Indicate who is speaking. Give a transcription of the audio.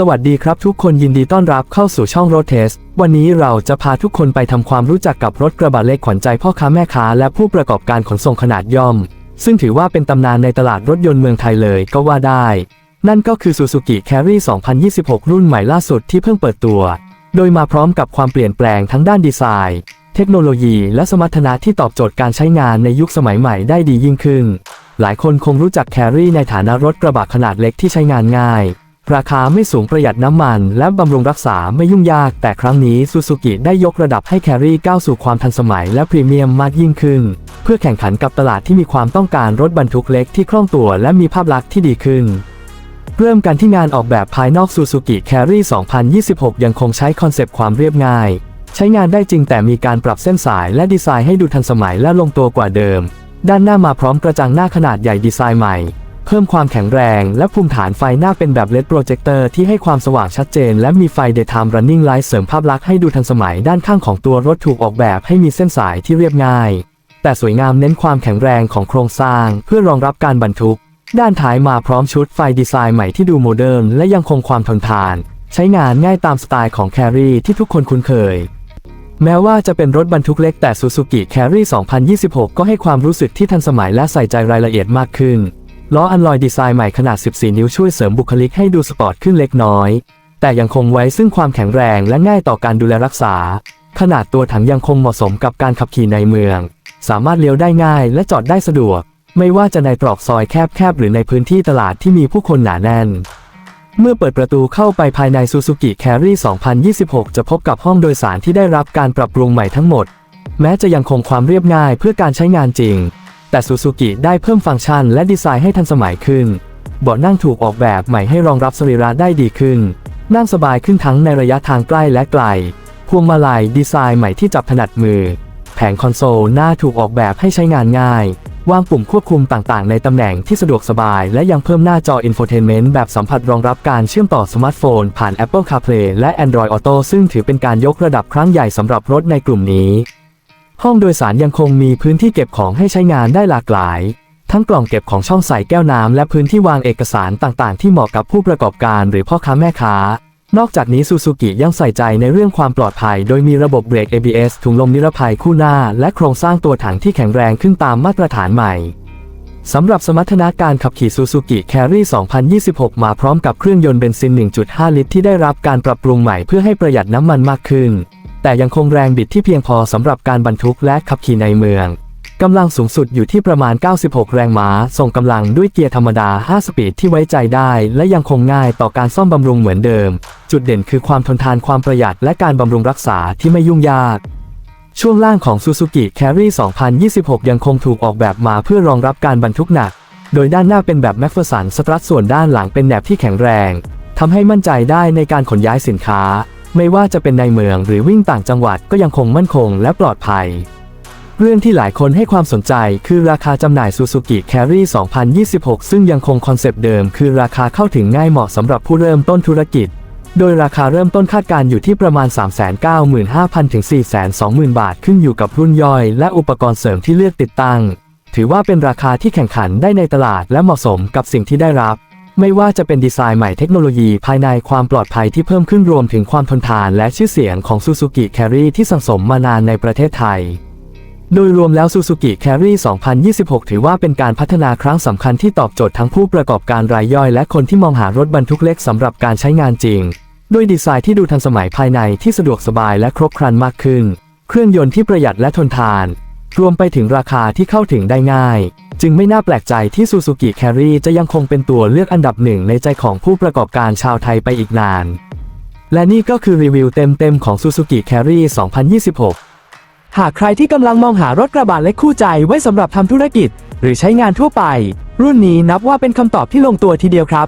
Speaker 1: สวัสดีครับทุกคนยินดีต้อนรับเข้าสู่ช่องรถเทส วันนี้เราจะพาทุกคนไปทำความรู้จักกับรถกระบะเล็กขวัญใจพ่อค้าแม่ค้าและผู้ประกอบการขนส่งขนาดย่อม ซึ่งถือว่าเป็นตำนานในตลาดรถยนต์เมืองไทยเลยก็ว่าได้ นั่นก็คือ Suzuki Carry 2026 รุ่นใหม่ล่าสุดที่เพิ่งเปิดตัว โดยมาพร้อมกับความเปลี่ยนแปลงทั้งด้านดีไซน์ เทคโนโลยีและสมรรถนะที่ตอบโจทย์การใช้งานในยุคสมัยใหม่ได้ดียิ่งขึ้น หลายคนคงรู้จัก Carry ในฐานะรถกระบะขนาดเล็กที่ใช้งานง่าย ราคาไม่สูงประหยัดน้ำมัน และบำรุงรักษาไม่ยุ่งยาก แต่ครั้งนี้ซูซูกิได้ยกระดับให้ Carry ก้าวสู่ความทันสมัยและพรีเมียมมากยิ่งขึ้น เพื่อแข่งขันกับตลาดที่มีความต้องการรถบรรทุกเล็กที่คล่องตัวและมีภาพลักษณ์ที่ดีขึ้น เริ่มกันที่งานออกแบบภายนอก Suzuki Carry 2026 ยังคงใช้คอนเซปต์ความเรียบง่าย ใช้งานได้จริงแต่มีการปรับเส้นสายและดีไซน์ให้ดูทันสมัยและลงตัวกว่าเดิม ด้านหน้ามาพร้อมกระจังหน้าขนาดใหญ่ดีไซน์ใหม่ เพิ่มความแข็งแรงและภูมิฐานไฟหน้าเป็นแบบ LED โปรเจคเตอร์ที่ให้ความสว่างชัดเจน และมีไฟ Daytime Running Light เสริมภาพลักษณ์ให้ดูทันสมัยด้านข้างของตัวรถถูกออกแบบให้มีเส้นสายที่เรียบง่าย แต่สวยงามเน้นความแข็งแรงของโครงสร้าง เพื่อรองรับการบรรทุก ด้านท้ายมาพร้อมชุดไฟดีไซน์ใหม่ที่ดูโมเดิร์นและยังคงความทนทาน ใช้งานง่ายตามสไตล์ของแครี่ที่ทุกคนคุ้นเคยแม้ว่าจะเป็นรถบรรทุกเล็กแต่ Suzuki Carry 2026 ก็ให้ความรู้สึกที่ทันสมัยและใส่ใจรายละเอียดมากขึ้น ล้ออันลอยดีไซน์ใหม่ขนาด 14 นิ้วช่วยเสริมบุคลิกให้ดูสปอร์ตขึ้นเล็กน้อย แต่ยังคงไว้ซึ่งความแข็งแรงและง่ายต่อการดูแลรักษา ขนาดตัวถังยังคงเหมาะสมกับการขับขี่ในเมือง สามารถเลี้ยวได้ง่ายและจอดได้สะดวก ไม่ว่าจะในตรอกซอยแคบๆหรือในพื้นที่ตลาดที่มีผู้คนหนาแน่น เมื่อเปิดประตูเข้าไปภายใน Suzuki Carry 2026 จะพบกับห้องโดยสารที่ได้รับการปรับปรุงใหม่ทั้งหมด แม้จะยังคงความเรียบง่ายเพื่อการใช้งานจริง แต่ Suzuki ได้เพิ่มฟังก์ชันและดีไซน์ให้ทันสมัยขึ้น เบาะนั่งถูกออกแบบใหม่ให้รองรับสรีระได้ดีขึ้น นั่งสบายขึ้นทั้งในระยะทางใกล้และไกล พวงมาลัยดีไซน์ใหม่ที่จับถนัดมือ แผงคอนโซลหน้าถูกออกแบบให้ใช้งานง่าย วางปุ่มควบคุมต่างๆ ในตำแหน่งที่สะดวกสบาย และยังเพิ่มหน้าจอ Infotainment แบบสัมผัสรองรับการเชื่อมต่อสมาร์ทโฟน ผ่าน Apple CarPlay และ Android Auto ซึ่งถือเป็นการยกระดับครั้งใหญ่สำหรับรถในกลุ่มนี้ ห้องโดยสารยังคงมีพื้นที่เก็บของให้ใช้งานได้หลากหลาย ทั้งกล่องเก็บของช่องใส่แก้วน้ำและพื้นที่วางเอกสารต่างๆ ที่เหมาะกับผู้ประกอบการหรือพ่อค้าแม่ค้า นอกจากนี้ซูซูกิยังใส่ใจในเรื่องความปลอดภัย โดยมีระบบเบรก ABS ถุงลมนิรภัยคู่หน้า และโครงสร้างตัวถังที่แข็งแรงขึ้นตามมาตรฐานใหม่สำหรับสมรรถนะการขับขี่ Suzuki Carry 2026 มาพร้อมกับเครื่องยนต์เบนซิน 1.5 ลิตรที่ได้รับการปรับปรุงใหม่เพื่อให้ประหยัดน้ำมันมากขึ้น แต่ยังคงแรงบิดที่เพียงพอสำหรับการบรรทุกและขับขี่ในเมืองกำลังสูงสุดอยู่ที่ประมาณ 96 แรงม้า ส่งกำลังด้วยเกียร์ธรรมดา 5 สปีดที่ไว้ใจได้ และยังคงง่ายต่อการซ่อมบำรุงเหมือนเดิม จุดเด่นคือความทนทานความประหยัดและการบำรุงรักษาที่ไม่ยุ่งยาก ช่วงล่างของ Suzuki Carry 2026 ยังคงถูกออกแบบมาเพื่อรองรับการบรรทุกหนัก โดยด้านหน้าเป็นแบบ m c p h e r s o n สตรัทส่วนด้านหลังเป็นแหนบที่แข็งแรงทำให้มั่นใจได้ในการขนย้ายสินค้า ไม่ว่าจะเป็นในเมืองหรือวิ่งต่างจังหวัดก็ยังคงมั่นคงและปลอดภัย เรื่องที่หลายคนให้ความสนใจคือราคาจำหน่าย Suzuki Carry 2026 ซึ่งยังคงคอนเซปต์เดิม คือราคาเข้าถึงง่ายเหมาะสำหรับผู้เริ่มต้นธุรกิจ โดยราคาเริ่มต้นคาดการอยู่ที่ประมาณ 395,000 ถึง 420,000 บาท ขึ้นอยู่กับรุ่นย่อย และอุปกรณ์เสริมที่เลือกติดตั้ง ถือว่าเป็นราคาที่แข่งขันได้ในตลาดและเหมาะสมกับสิ่งที่ได้รับ ไม่ว่าจะเป็นดีไซน์ใหม่เทคโนโลยีภายในความปลอดภัยที่เพิ่มขึ้นรวมถึงความทนทานและชื่อเสียงของ Suzuki Carry ที่สังสมมานานในประเทศไทย โดยรวมแล้ว Suzuki Carry 2026 ถือว่าเป็นการพัฒนาครั้งสำคัญที่ตอบโจทย์ทั้งผู้ประกอบการรายย่อยและคนที่มองหารถบรรทุกเล็กสำหรับการใช้งานจริง ด้วยดีไซน์ที่ดูทันสมัยภายในที่สะดวกสบายและครบครันมากขึ้น เครื่องยนต์ที่ประหยัดและทนทาน รวมไปถึงราคาที่เข้าถึงได้ง่าย จึงไม่น่าแปลกใจที่ Suzuki Carry จะยังคงเป็นตัวเลือกอันดับหนึ่งในใจของผู้ประกอบการชาวไทยไปอีกนาน และนี่ก็คือรีวิวเต็มๆของ Suzuki Carry 2026 หากใครที่กำลังมองหารถกระบะเล็กคู่ใจไว้สำหรับทำธุรกิจ หรือใช้งานทั่วไป รุ่นนี้นับว่าเป็นคำตอบที่ลงตัวทีเดียวครับ